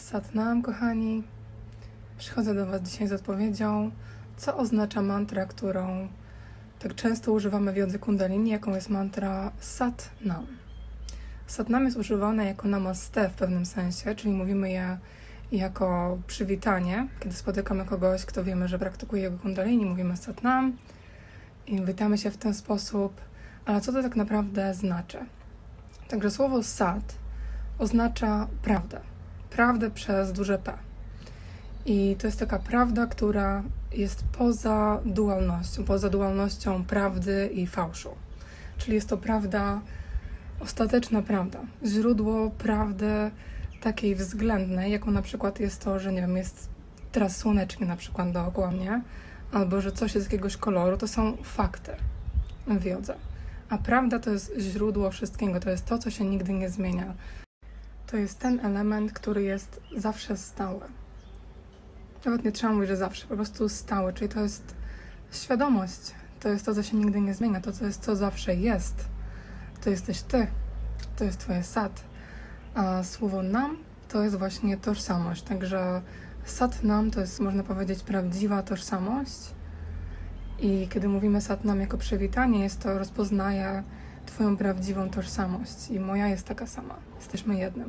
Satnam, kochani. Przychodzę do Was dzisiaj z odpowiedzią, co oznacza mantra, którą tak często używamy w jodze kundalini, jaką jest mantra Satnam. Satnam jest używane jako namaste w pewnym sensie, czyli mówimy je jako przywitanie, kiedy spotykamy kogoś, kto wiemy, że praktykuje jogę kundalini, mówimy Satnam i witamy się w ten sposób. Ale co to tak naprawdę znaczy? Także słowo sat oznacza prawdę. Prawdę przez duże P. I to jest taka prawda, która jest poza dualnością, poza dualnością prawdy i fałszu. Czyli jest to prawda, ostateczna prawda, źródło prawdy takiej względnej, jaką na przykład jest to, że nie wiem, jest teraz słonecznie na przykład dookoła mnie, albo że coś jest jakiegoś koloru, to są fakty w jodze. A prawda to jest źródło wszystkiego, to jest to, co się nigdy nie zmienia. To jest ten element, który jest zawsze stały. Nawet nie trzeba mówić, że zawsze, po prostu stały, czyli to jest świadomość. To jest to, co się nigdy nie zmienia, to, co jest, co zawsze jest. To jesteś ty, to jest twoje sad. A słowo nam to jest właśnie tożsamość. Także sat nam to jest, można powiedzieć, prawdziwa tożsamość. I kiedy mówimy sat nam jako przywitanie, jest to rozpoznaje Twoją prawdziwą tożsamość. I moja jest taka sama. Jesteśmy jednym.